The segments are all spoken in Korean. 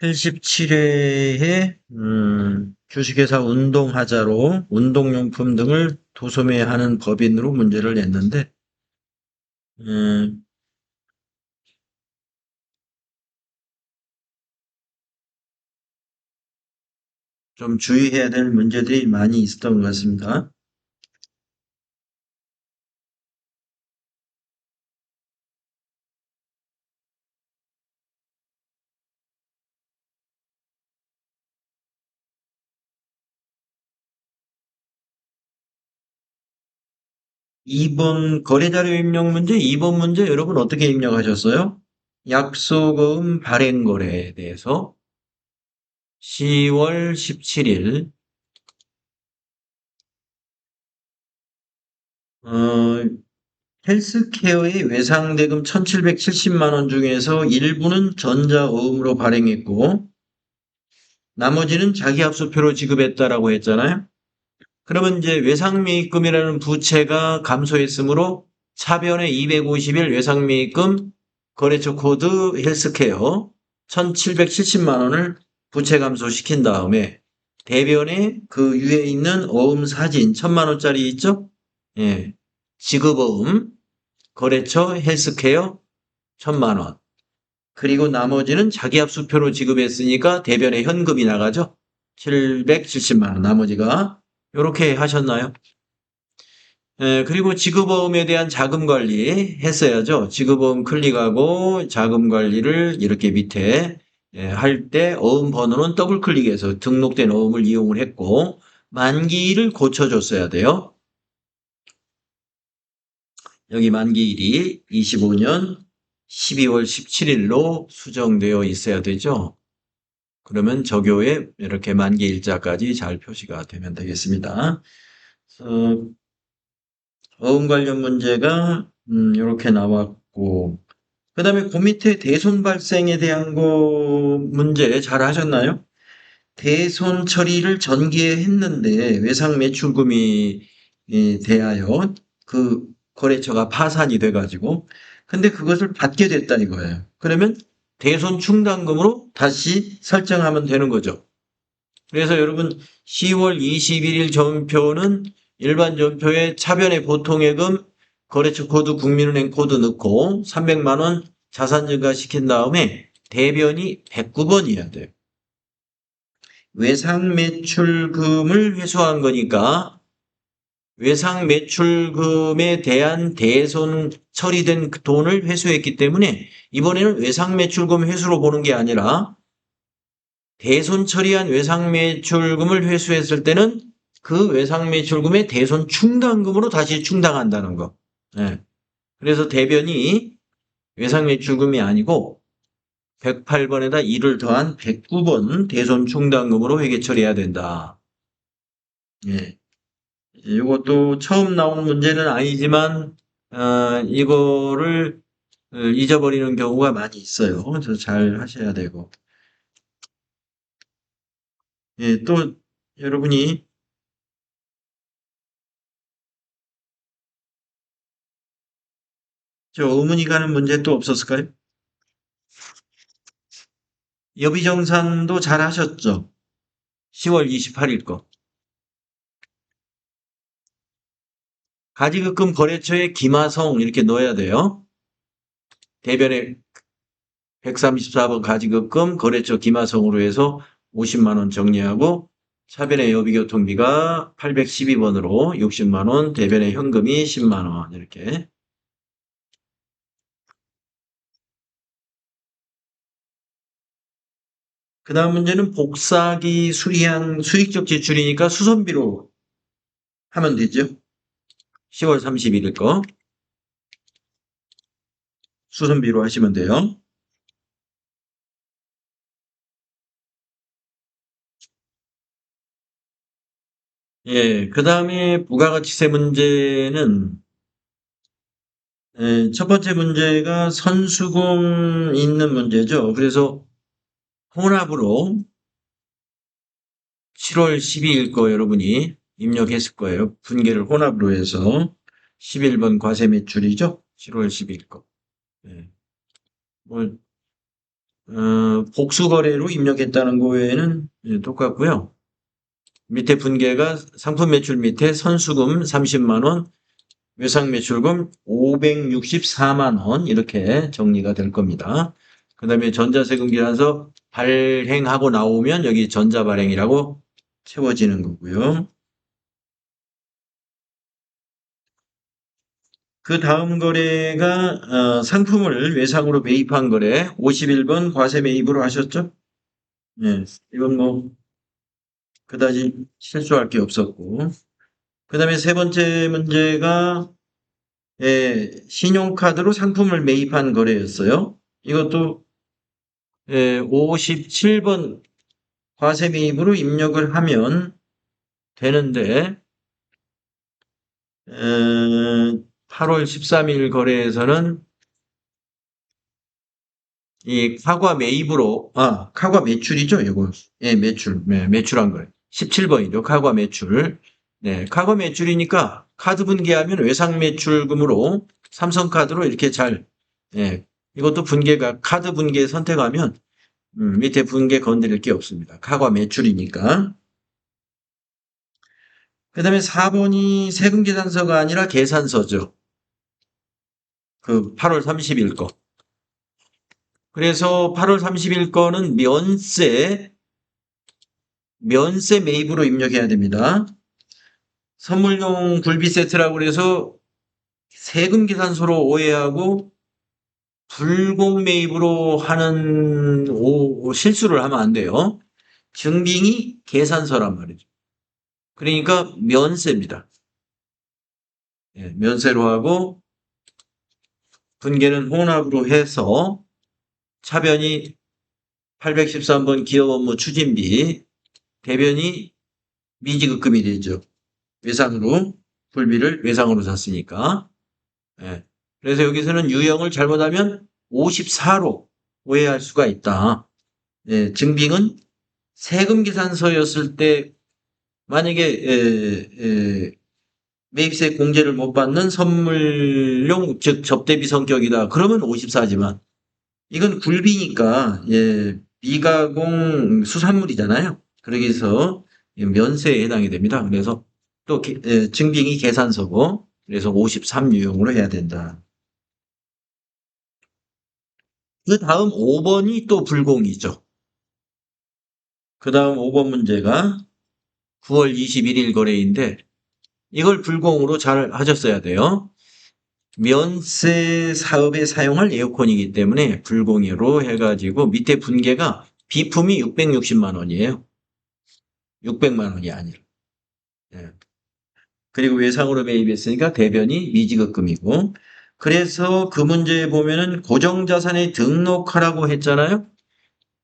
87회에 음, 주식회사 운동하자로 운동용품 등을 도소매하는 법인으로 문제를 냈는데 음, 좀 주의해야 될 문제들이 많이 있었던 것 같습니다. 이번 거래자료 입력 문제, 2번 문제 여러분 어떻게 입력하셨어요? 약속음 발행 거래에 대해서 10월 17일 어, 헬스케어의 외상대금 1770만 원 중에서 일부는 전자어음으로 발행했고 나머지는 자기합수표로 지급했다라고 했잖아요. 그러면 이제 외상매입금이라는 부채가 감소했으므로 차변에 250일 외상매입금 거래처 코드 헬스케어 1770만 원을 부채 감소시킨 다음에 대변에 그 위에 있는 어음 사진 1000만 원짜리 있죠? 예. 지급어음 거래처 헬스케어 1000만 원. 그리고 나머지는 자기합수표로 지급했으니까 대변에 현금이 나가죠? 770만 원. 나머지가 이렇게 하셨나요? 예, 그리고 지급어음에 대한 자금 관리 했어야죠. 지급어음 클릭하고 자금 관리를 이렇게 밑에 예, 할 때 어음 번호는 더블 클릭해서 등록된 어음을 이용을 했고 만기일을 고쳐줬어야 돼요. 여기 만기일이 25년 12월 17일로 수정되어 있어야 되죠. 그러면 적요에 이렇게 만기 일자까지 잘 표시가 되면 되겠습니다. 어, 어음 관련 문제가 음, 이렇게 나왔고 그 다음에 그 밑에 대손 발생에 대한 거 문제 잘 하셨나요? 대손 처리를 전기에 했는데 외상 매출금이 예, 대하여 그 거래처가 파산이 돼가지고 근데 그것을 받게 됐다 이거예요. 그러면 대손 충당금으로 다시 설정하면 되는 거죠. 그래서 여러분 10월 21일 전표는 일반 전표에 차변의 보통예금 거래처 코드 국민은행 코드 넣고 300만 원 자산 증가 시킨 다음에 대변이 109번이어야 돼요. 외상 매출금을 회수한 거니까 외상 매출금에 대한 대손 처리된 그 돈을 회수했기 때문에 이번에는 외상 매출금 회수로 보는 게 아니라 대손 처리한 외상 매출금을 회수했을 때는 그 외상 매출금의 대손 충당금으로 다시 충당한다는 거. 네. 그래서 대변이 외상 매출금이 아니고 108번에다 1을 더한 109번 대손 충당금으로 회계 처리해야 된다. 예. 이것도 처음 나온 문제는 아니지만 어, 이거를 어, 잊어버리는 경우가 많이 있어요. 그래서 잘 하셔야 되고. 예, 또 여러분이 저 의문이 가는 문제 또 없었을까요? 여비정산도 잘 하셨죠? 10월 28일 거. 가지급금 거래처에 김하성 이렇게 넣어야 돼요. 대변에 134번 가지급금 거래처 김하성으로 해서 50만원 정리하고 차변의 여비교통비가 812번으로 60만원, 대변의 현금이 10만원 이렇게 그 다음 문제는 복사기 수리한 수익적 지출이니까 수선비로 하면 되죠. 10월 31일 거. 수선비로 하시면 돼요. 예, 그 다음에 부가가치세 문제는 예, 첫 번째 문제가 선수금 있는 문제죠. 그래서 혼합으로 7월 12일 거 여러분이 입력했을 거예요. 분계를 혼합으로 해서 11번 과세 매출이죠. 7월 12일 거. 예. 뭐 어, 복수거래로 입력했다는 거 외에는 예, 똑같고요. 밑에 분계가 상품 매출 밑에 선수금 30만원, 외상 매출금 564만원 이렇게 정리가 될 겁니다. 그 다음에 전자세금 계산서 발행하고 나오면 여기 전자발행이라고 채워지는 거고요. 그 다음 거래가 어, 상품을 외상으로 매입한 거래 51번 과세 매입으로 하셨죠? 네, 이건 뭐 그다지 실수할 게 없었고 그 다음에 세 번째 문제가 예, 신용카드로 상품을 매입한 거래였어요. 이것도 예, 57번 과세 매입으로 입력을 하면 되는데 에, 8월 13일 거래에서는 이 카과 매입으로 아 카과 매출이죠 이거? 예 매출 네, 매출한 거예요 17번이죠 카과 매출. 네 카과 매출이니까 카드 분개하면 외상 매출금으로 삼성카드로 이렇게 잘 예, 이것도 분개가 카드 분개 선택하면 음, 밑에 분개 건드릴 게 없습니다. 카과 매출이니까. 그 다음에 4번이 세금 계산서가 아니라 계산서죠. 그 8월 30일 거. 그래서 8월 30일 거는 면세, 면세 매입으로 입력해야 됩니다. 선물용 굴비 세트라고 그래서 세금 계산서로 오해하고 불공 매입으로 하는 오, 실수를 하면 안 돼요. 증빙이 계산서란 말이죠. 그러니까 면세입니다. 예, 면세로 하고 분계는 혼합으로 해서 차변이 813번 기업 업무 추진비, 대변이 미지급금이 되죠. 외상으로 불비를 외상으로 샀으니까. 예, 그래서 여기서는 유형을 잘못하면 54로 오해할 수가 있다. 예, 증빙은 세금 계산서였을 때 만약에 에, 에, 매입세 공제를 못 받는 선물용 즉 접대비 성격이다. 그러면 54지만 이건 굴비니까 예, 미가공 수산물이잖아요. 위해서 면세에 해당이 됩니다. 그래서 또 게, 에, 증빙이 계산서고 그래서 53 유형으로 해야 된다. 그 다음 5번이 또 불공이죠. 그 다음 5번 문제가 9월 21일 거래인데 이걸 불공으로 잘 하셨어야 돼요. 면세 사업에 사용할 에어컨이기 때문에 불공으로 해가지고 밑에 분계가 비품이 660만 원이에요. 600만 원이 아니라. 예. 그리고 외상으로 매입했으니까 대변이 미지급금이고 그래서 그 문제에 보면은 고정자산에 등록하라고 했잖아요.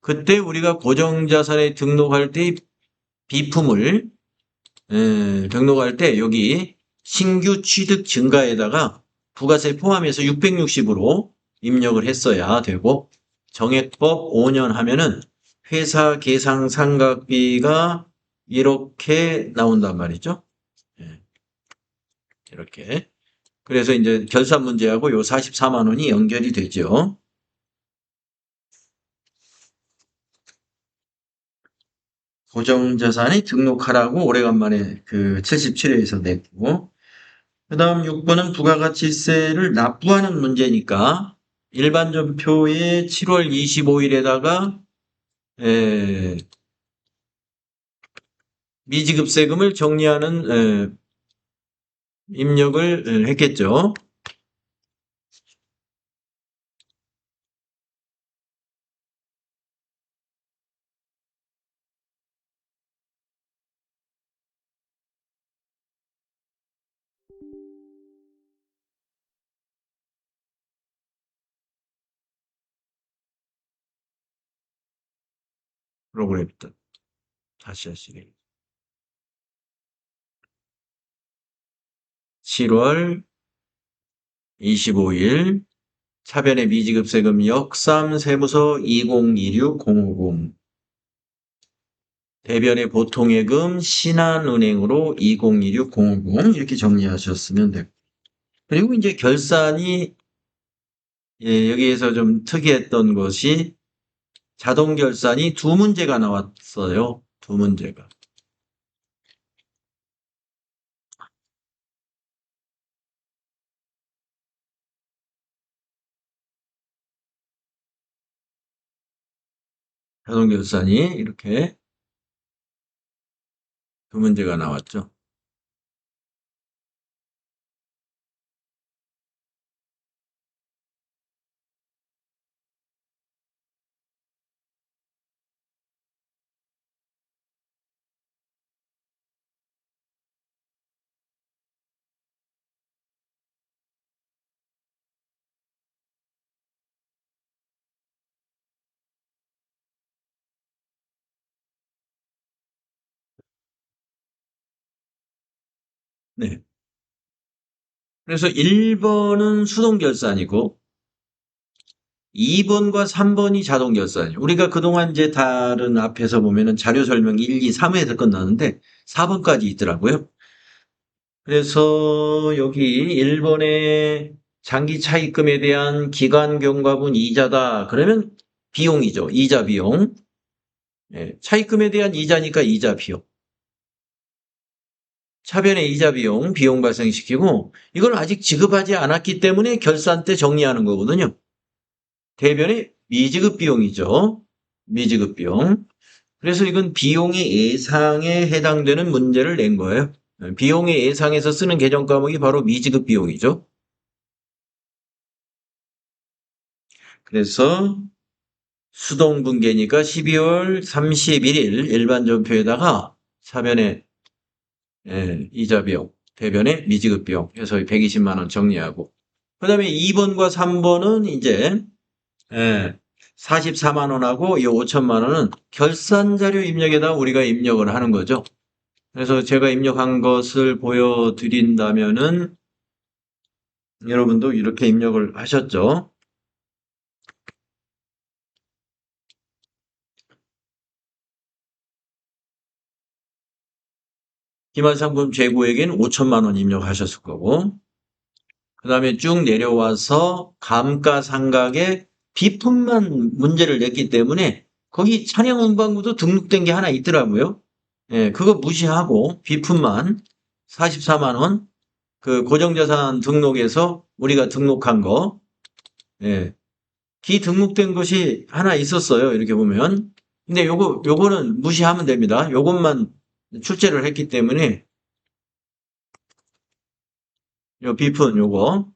그때 우리가 고정자산에 등록할 때 비품을 에, 등록할 때 여기 신규 취득 증가에다가 부가세 포함해서 660으로 입력을 했어야 되고 정액법 5년 하면은 회사 계상 상각비가 이렇게 나온단 말이죠. 예. 이렇게. 그래서 이제 결산 문제하고 요 44만 원이 연결이 되죠. 고정자산에 등록하라고 오래간만에 그 77회에서 냈고 그 다음 6번은 부가가치세를 납부하는 문제니까 일반 전표에 7월 25일에다가 에, 미지급 세금을 정리하는 에, 입력을 했겠죠. 프로그램부터 다시 하시네. 7월 25일 차변의 미지급세금 역삼 세무서 2026050 대변의 보통예금 신한은행으로 2026050 이렇게 정리하셨으면 되고 그리고 이제 결산이 예, 여기에서 좀 특이했던 것이 자동 결산이 두 문제가 나왔어요. 두 문제가. 자동 결산이 이렇게 두 문제가 나왔죠. 네. 그래서 1번은 수동 결산이고 2번과 3번이 자동 결산이에요. 우리가 그동안 이제 다른 앞에서 보면은 자료 설명 1, 2, 3회에서 끝났는데 4번까지 있더라고요. 그래서 여기 1번에 장기 차입금에 대한 기간 경과분 이자다. 그러면 비용이죠. 이자 비용. 예, 차입금에 대한 이자니까 이자 비용. 차변의 이자 비용, 비용 발생시키고 이걸 아직 지급하지 않았기 때문에 결산 때 정리하는 거거든요. 대변의 미지급 비용이죠. 미지급 비용. 그래서 이건 비용의 예상에 해당되는 문제를 낸 거예요. 비용의 예상에서 쓰는 계정 과목이 바로 미지급 비용이죠. 그래서 수동 분계니까 12월 31일 일반 전표에다가 사변의 예, 이자 비용, 대변의 미지급 비용 해서 120만 원 정리하고 그 다음에 2번과 3번은 이제 예, 44만 원하고 이 5천만 원은 결산 자료 입력에다 우리가 입력을 하는 거죠. 그래서 제가 입력한 것을 보여드린다면은 여러분도 이렇게 입력을 하셨죠. 기말상품 재고액인 5천만 원 입력하셨을 거고 그 다음에 쭉 내려와서 감가상각에 비품만 문제를 냈기 때문에 거기 찬양문방구도 등록된 게 하나 있더라고요. 예, 그거 무시하고 비품만 44만 원, 그 고정자산 등록에서 우리가 등록한 거, 예, 기 등록된 것이 하나 있었어요. 이렇게 보면. 근데 요거, 요거는 무시하면 됩니다. 요것만 출제를 했기 때문에 요 비품 요거,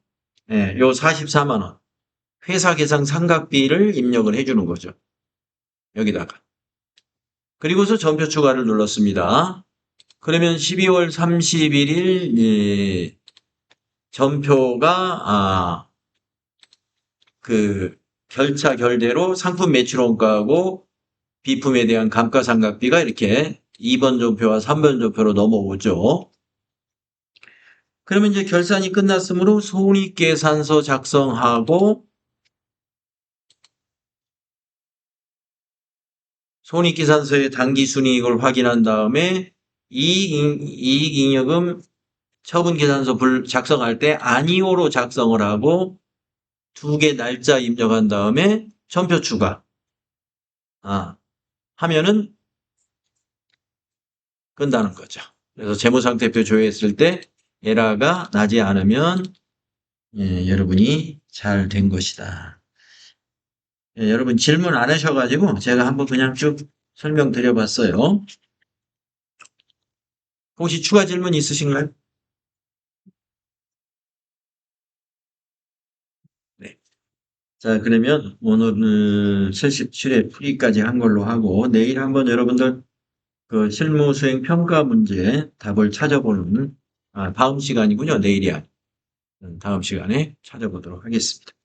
예, 요 44만 원. 회사 계상 상각비를 입력을 해주는 거죠. 여기다가. 그리고서 전표 추가를 눌렀습니다. 그러면 12월 31일 예, 전표가 아, 그 결차 결대로 상품 매출 원가하고 비품에 대한 감가상각비가 이렇게 2번 전표와 3번 전표로 넘어오죠. 그러면 이제 결산이 끝났으므로 손익계산서 작성하고 손익계산서의 당기순이익을 확인한 다음에 이익잉여금 처분계산서 작성할 때 아니오로 작성을 하고 두 개 날짜 입력한 다음에 전표 추가 아, 하면은 끝나는 거죠. 그래서 재무상태표 조회했을 때 에러가 나지 않으면 예, 여러분이 잘 된 것이다. 예, 여러분 질문 안 하셔가지고 제가 한번 그냥 쭉 설명드려봤어요. 혹시 추가 질문 있으신가요? 네. 자, 그러면 오늘은 77회 풀이까지 한 걸로 하고 내일 한번 여러분들 그 실무 수행 평가 문제 답을 찾아보는 아, 다음 시간이군요. 내일이 아니 다음 시간에 찾아보도록 하겠습니다.